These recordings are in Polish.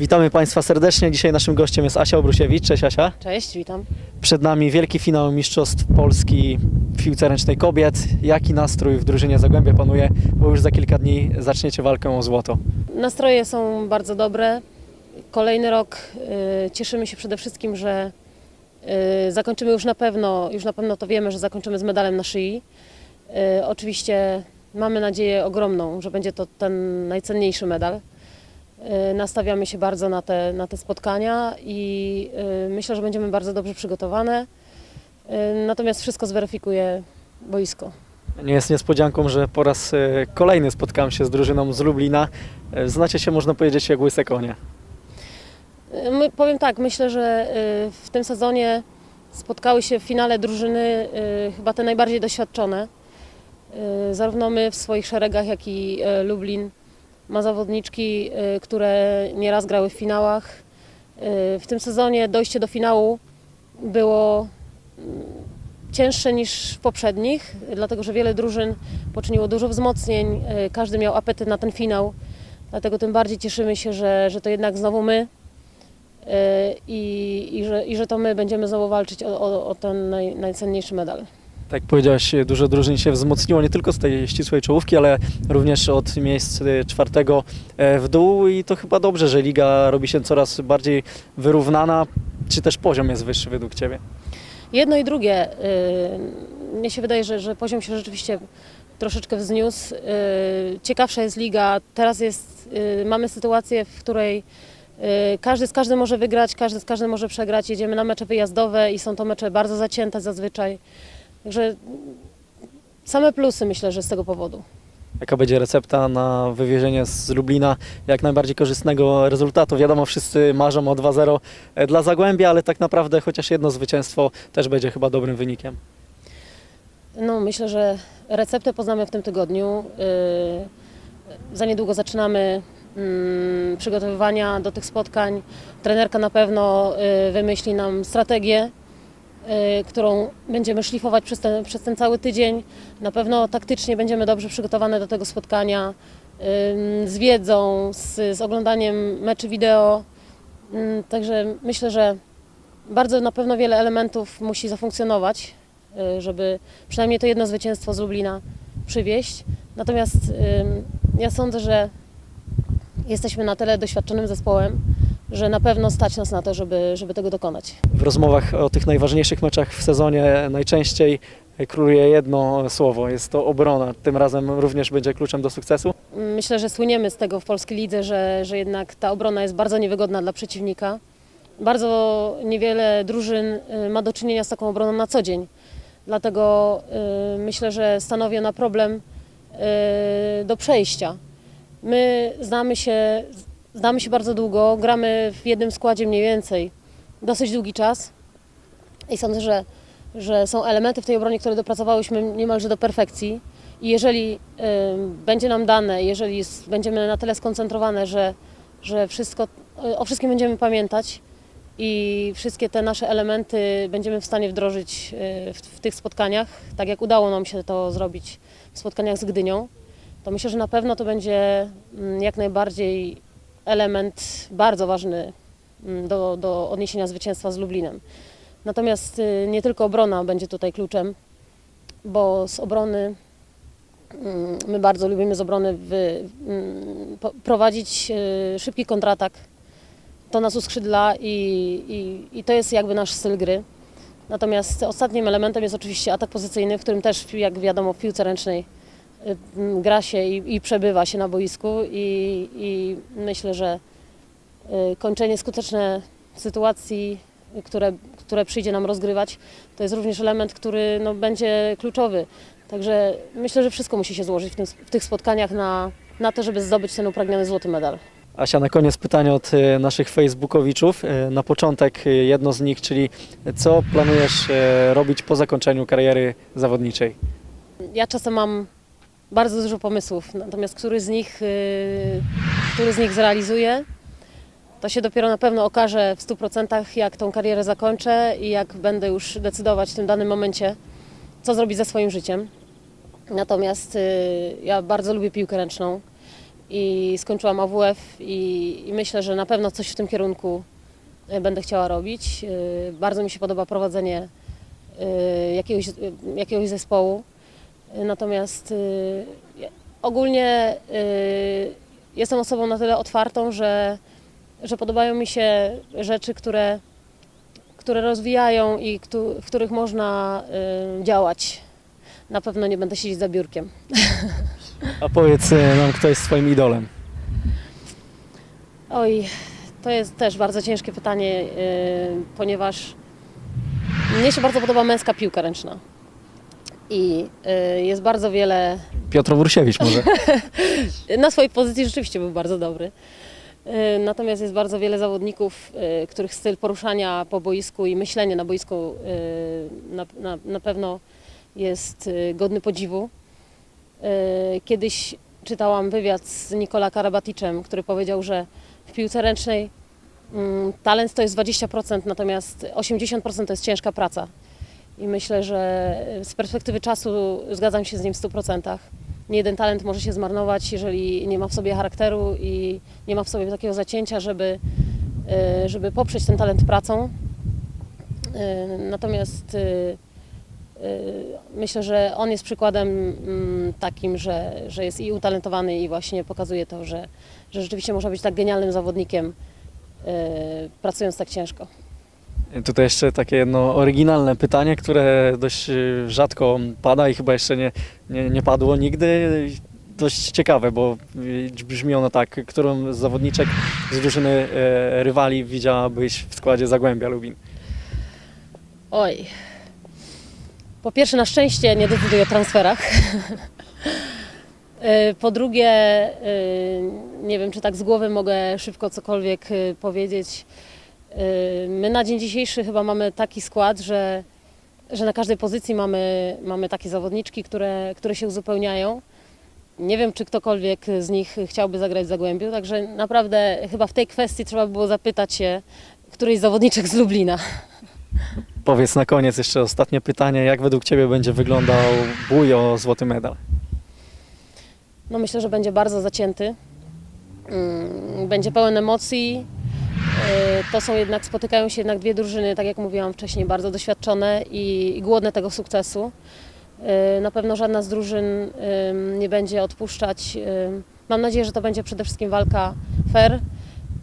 Witamy Państwa serdecznie. Dzisiaj naszym gościem jest Asia Obrusiewicz. Cześć Asia. Cześć, witam. Przed nami wielki finał Mistrzostw Polski w piłce ręcznej kobiet. Jaki nastrój w drużynie Zagłębie panuje, bo już za kilka dni zaczniecie walkę o złoto. Nastroje są bardzo dobre. Kolejny rok y, cieszymy się przede wszystkim, że y, zakończymy już na pewno, już na pewno to wiemy, że zakończymy z medalem na szyi. Y, oczywiście mamy nadzieję ogromną, że będzie to ten najcenniejszy medal. Y, nastawiamy się bardzo na te, na te spotkania i y, myślę, że będziemy bardzo dobrze przygotowane. Y, natomiast wszystko zweryfikuje boisko. Nie jest niespodzianką, że po raz kolejny spotkałem się z drużyną z Lublina. Znacie się, można powiedzieć, jak łyse konie. My, powiem tak, myślę, że w tym sezonie spotkały się w finale drużyny chyba te najbardziej doświadczone. Zarówno my w swoich szeregach, jak i Lublin ma zawodniczki, y, które nieraz grały w finałach. Y, W tym sezonie dojście do finału było mm, cięższe niż w poprzednich, dlatego że wiele drużyn poczyniło dużo wzmocnień, y, każdy miał apetyt na ten finał. Dlatego tym bardziej cieszymy się, że, że to jednak znowu my, i, i, że, i że to my będziemy znowu walczyć o, o, o ten naj, najcenniejszy medal. Tak jak powiedziałaś, dużo drużyn się wzmocniło nie tylko z tej ścisłej czołówki, ale również od miejsc e, czwartego e, w dół i to chyba dobrze, że liga robi się coraz bardziej wyrównana. Czy też poziom jest wyższy według Ciebie? Jedno i drugie. Yy, mnie się wydaje, że, że poziom się rzeczywiście troszeczkę wzniósł. Yy, ciekawsza jest liga. Teraz jest, mamy sytuację, w której każdy z każdym może wygrać, każdy z każdym może przegrać. Jedziemy na mecze wyjazdowe i są to mecze bardzo zacięte zazwyczaj. Także same plusy myślę, że z tego powodu. Jaka będzie recepta na wywiezienie z Lublina jak najbardziej korzystnego rezultatu? Wiadomo, wszyscy marzą o 2-0 dla Zagłębia, ale tak naprawdę chociaż jedno zwycięstwo też będzie chyba dobrym wynikiem. No, myślę, że receptę poznamy w tym tygodniu. Yy, Za niedługo zaczynamy mm, przygotowywania do tych spotkań. Trenerka na pewno yy, wymyśli nam strategię, którą będziemy szlifować przez ten, przez ten cały tydzień. Na pewno taktycznie będziemy dobrze przygotowane do tego spotkania, z wiedzą, z, z oglądaniem meczy wideo. Yy, Także myślę, że bardzo na pewno wiele elementów musi zafunkcjonować, y, żeby przynajmniej to jedno zwycięstwo z Lublina przywieźć. Natomiast ja sądzę, że jesteśmy na tyle doświadczonym zespołem, że na pewno stać nas na to, żeby, żeby tego dokonać. W rozmowach o tych najważniejszych meczach w sezonie najczęściej króluje jedno słowo, jest to obrona. Tym razem również będzie kluczem do sukcesu. Myślę, że słyniemy z tego w polskiej lidze, że, że jednak ta obrona jest bardzo niewygodna dla przeciwnika. Bardzo niewiele drużyn y, ma do czynienia z taką obroną na co dzień. Dlatego y, myślę, że stanowi ona problem y, do przejścia. My znamy się, znamy się bardzo długo, gramy w jednym składzie mniej więcej dosyć długi czas i sądzę, że, że są elementy w tej obronie, które dopracowałyśmy niemalże do perfekcji. I jeżeli y, będzie nam dane, jeżeli będziemy na tyle skoncentrowane, że, że wszystko, y, o wszystkim będziemy pamiętać i wszystkie te nasze elementy będziemy w stanie wdrożyć y, w, w tych spotkaniach, tak jak udało nam się to zrobić w spotkaniach z Gdynią, to myślę, że na pewno to będzie mm, jak najbardziej element bardzo ważny mm, do, do odniesienia zwycięstwa z Lublinem. Natomiast y, nie tylko obrona będzie tutaj kluczem, bo z obrony mm, my bardzo lubimy z obrony wy, mm, prowadzić y, szybki kontratak. To nas uskrzydla i, i, i to jest jakby nasz styl gry. Natomiast ostatnim elementem jest oczywiście atak pozycyjny, w którym też, jak wiadomo, w piłce ręcznej gra się i, i przebywa się na boisku i, i myślę, że y, kończenie skuteczne sytuacji, y, które, które przyjdzie nam rozgrywać, to jest również element, który no, będzie kluczowy. Także myślę, że wszystko musi się złożyć w, tym, w tych spotkaniach na, na to, żeby zdobyć ten upragniony złoty medal. Asia, na koniec pytanie od e, naszych facebookowiczów. Na początek jedno z nich, czyli co planujesz robić po zakończeniu kariery zawodniczej? Ja czasem mam bardzo dużo pomysłów, natomiast który z nich, y, który z nich zrealizuję, to się dopiero na pewno okaże w 100% jak tą karierę zakończę i jak będę już decydować w tym danym momencie, co zrobić ze swoim życiem. Natomiast y, ja bardzo lubię piłkę ręczną i skończyłam AWF i, i myślę, że na pewno coś w tym kierunku y, będę chciała robić. Y, Bardzo mi się podoba prowadzenie y, jakiegoś, y, jakiegoś zespołu. Natomiast y, ogólnie y, jestem osobą na tyle otwartą, że, że podobają mi się rzeczy, które, które rozwijają i w których można y, działać. Na pewno nie będę siedzieć za biurkiem. A powiedz nam, kto jest twoim idolem? Oj, to jest też bardzo ciężkie pytanie, ponieważ mnie się bardzo podoba męska piłka ręczna. I yy, jest bardzo wiele. Piotr Wursiewicz może. Na swojej pozycji rzeczywiście był bardzo dobry. Yy, Natomiast jest bardzo wiele zawodników, yy, których styl poruszania po boisku i myślenie na boisku na, na, na pewno jest godny podziwu. Kiedyś czytałam wywiad z Nikola Karabaticzem, który powiedział, że w piłce ręcznej mm, talent to jest 20%, natomiast 80% to jest ciężka praca. I myślę, że z perspektywy czasu zgadzam się z nim w 100%. Nie jeden talent może się zmarnować, jeżeli nie ma w sobie charakteru i nie ma w sobie takiego zacięcia, żeby, y, żeby poprzeć ten talent pracą. Y, Natomiast y, myślę, że on jest przykładem mm, takim, że, że jest i utalentowany i właśnie pokazuje to, że, że rzeczywiście można być tak genialnym zawodnikiem, pracując tak ciężko. Tutaj jeszcze takie jedno oryginalne pytanie, które dość e, rzadko pada i chyba jeszcze nie, nie, nie padło nigdy. Dość ciekawe, bo e, brzmi ono tak, którą z zawodniczek z drużyny e, rywali widziałabyś w składzie Zagłębia Lubin? Oj. Po pierwsze, na szczęście nie decyduję o transferach. Y, Po drugie, y, nie wiem, czy tak z głowy mogę szybko cokolwiek y, powiedzieć. Y, My na dzień dzisiejszy chyba mamy taki skład, że, że na każdej pozycji mamy, mamy takie zawodniczki, które, które się uzupełniają. Nie wiem, czy ktokolwiek z nich chciałby zagrać w Zagłębiu, także naprawdę chyba w tej kwestii trzeba by było zapytać się którejś z zawodniczek z Lublina. Powiedz na koniec jeszcze ostatnie pytanie, jak według Ciebie będzie wyglądał bój o złoty medal? No myślę, że będzie bardzo zacięty. Mm, Będzie pełen emocji. Y, To są jednak, spotykają się jednak dwie drużyny, tak jak mówiłam wcześniej, bardzo doświadczone i, i głodne tego sukcesu. Y, Na pewno żadna z drużyn nie będzie odpuszczać. Mam nadzieję, że to będzie przede wszystkim walka fair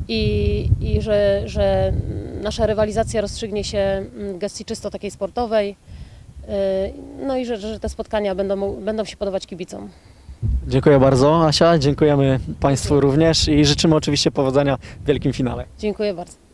i, i że, że nasza rywalizacja rozstrzygnie się w gestii czysto takiej sportowej. Y, No i że, że te spotkania będą, będą się podobać kibicom. Dziękuję bardzo Asia, dziękujemy Państwu również i życzymy oczywiście powodzenia w wielkim finale. Dziękuję bardzo.